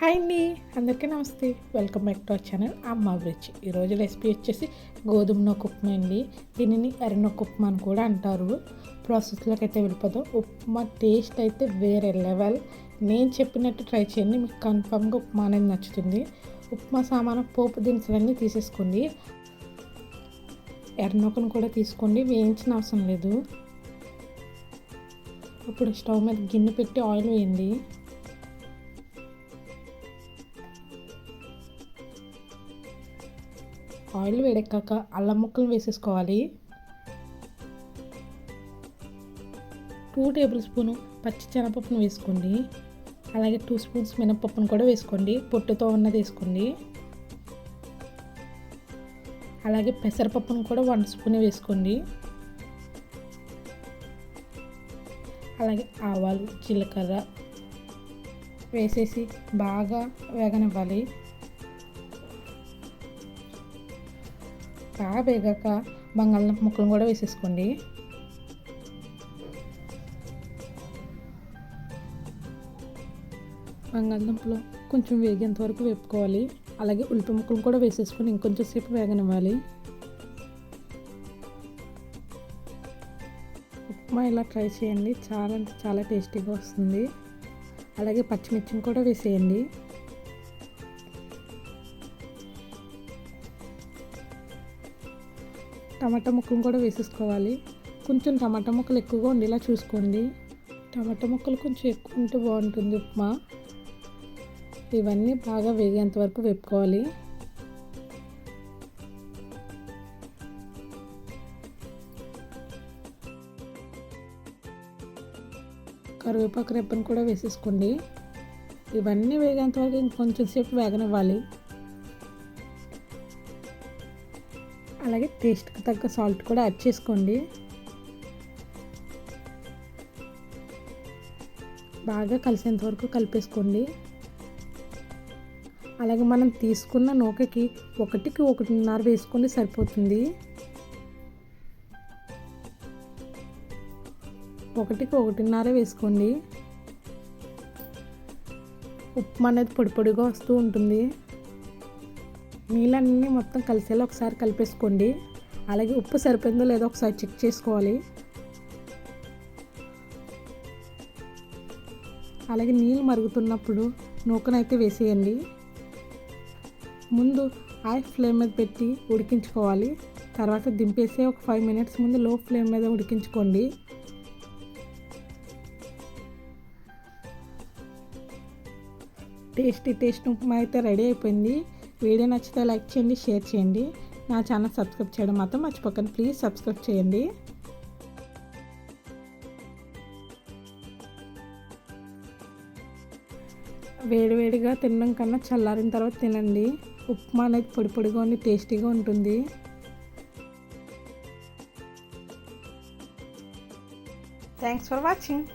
Hi అండి అందరికీ నమస్తే. Welcome back to our channel. అమ్మ బ్రిడ్జ్ ఈరోజు రెసిపీ వచ్చేసి గోధుమ నొక్క ఉప్మా అండి. దీనిని ఎర్రనొక్క ఉప్మా అని కూడా అంటారు. ప్రాసెస్లోకి అయితే వెళ్ళిపోదాం. ఉప్మా టేస్ట్ అయితే వేరే లెవెల్ నేను చెప్పినట్టు ట్రై చేయండి మీకు కన్ఫామ్గా ఉప్మా అనేది నచ్చుతుంది. ఉప్మా సామాను పోపు దినుసులన్నీ తీసేసుకోండి. ఎర్రనొక్కను కూడా తీసుకోండి వేయించిన అవసరం లేదు. ఇప్పుడు స్టవ్ మీద గిన్నె పెట్టి ఆయిల్ వేయండి. ఆయిల్ వేడెక్కాక అల్లం ముక్కలు వేసేసుకోవాలి. టూ టేబుల్ స్పూన్ పచ్చి శనగపప్పును వేసుకోండి. అలాగే టూ స్పూన్స్ మినపప్పును కూడా వేసుకోండి. పొట్టుతో ఉన్నది వేసుకోండి. అలాగే పెసరపప్పును కూడా వన్ స్పూన్ వేసుకోండి. అలాగే ఆవాలు జీలకర్ర వేసేసి బాగా వేగనివ్వాలి. బాగా వేగాక బంగాళదుంప ముక్కలను కూడా వేసేసుకోండి. బంగాళదుంపలు కొంచెం వేగేంత వరకు వేపుకోవాలి. అలాగే ఉల్లిపాయ ముక్కలు కూడా వేసేసుకొని ఇంకొంచెం సేపు వేగనివ్వాలి. ఉప్మా ఇలా ట్రై చేయండి. చాలా అంటే చాలా టేస్టీగా వస్తుంది. అలాగే పచ్చిమిర్చిని కూడా వేసేయండి. టమాటా ముక్కను కూడా వేసేసుకోవాలి. కొంచెం టమాటా ముక్కలు ఎక్కువగా ఉండేలా చూసుకోండి. టమాటా ముక్కలు కొంచెం ఎక్కువ ఉంటే బాగుంటుంది ఉప్మా. ఇవన్నీ బాగా వేగేంత వరకు వేపుకోవాలి. కరివేపాకు రెప్పను కూడా వేసేసుకోండి. ఇవన్నీ వేగేంత వరకు ఇంకొంచెం సేపు వేగనివ్వాలి. అలాగే టేస్ట్కి తగ్గ సాల్ట్ కూడా యాడ్ చేసుకోండి. బాగా కలిసేంత వరకు కలిపేసుకోండి. అలాగే మనం తీసుకున్న నూకకి ఒకటికి ఒకటిన్నర వేసుకోండి సరిపోతుంది. ఒకటికి ఒకటిన్నర వేసుకోండి. ఉప్మా అనేది పొడి పొడిగా వస్తూ ఉంటుంది. నీళ్ళన్నీ మొత్తం కలిసేలా ఒకసారి కలిపేసుకోండి. అలాగే ఉప్పు సరిపోయిందో లేదో ఒకసారి చెక్ చేసుకోవాలి. అలాగే నీళ్ళు మరుగుతున్నప్పుడు నూకనైతే వేసేయండి. ముందు హై ఫ్లేమ్ మీద పెట్టి ఉడికించుకోవాలి. తర్వాత దింపేసి ఒక ఫైవ్ మినిట్స్ ముందు లో ఫ్లేమ్ మీద ఉడికించుకోండి. టేస్టీ టేస్ట్ ఉప్మా అయితే రెడీ అయిపోయింది. వీడియో నచ్చితే లైక్ చేయండి షేర్ చేయండి. నా ఛానల్ సబ్స్క్రైబ్ చేయడం మాత్రం మర్చిపోకండి. ప్లీజ్ సబ్స్క్రైబ్ చేయండి. వేడివేడిగా తినడం కన్నా చల్లారిన తర్వాత తినండి. ఉప్మా అనేది పొడి పొడిగా ఉండి టేస్టీగా ఉంటుంది. Thanks for watching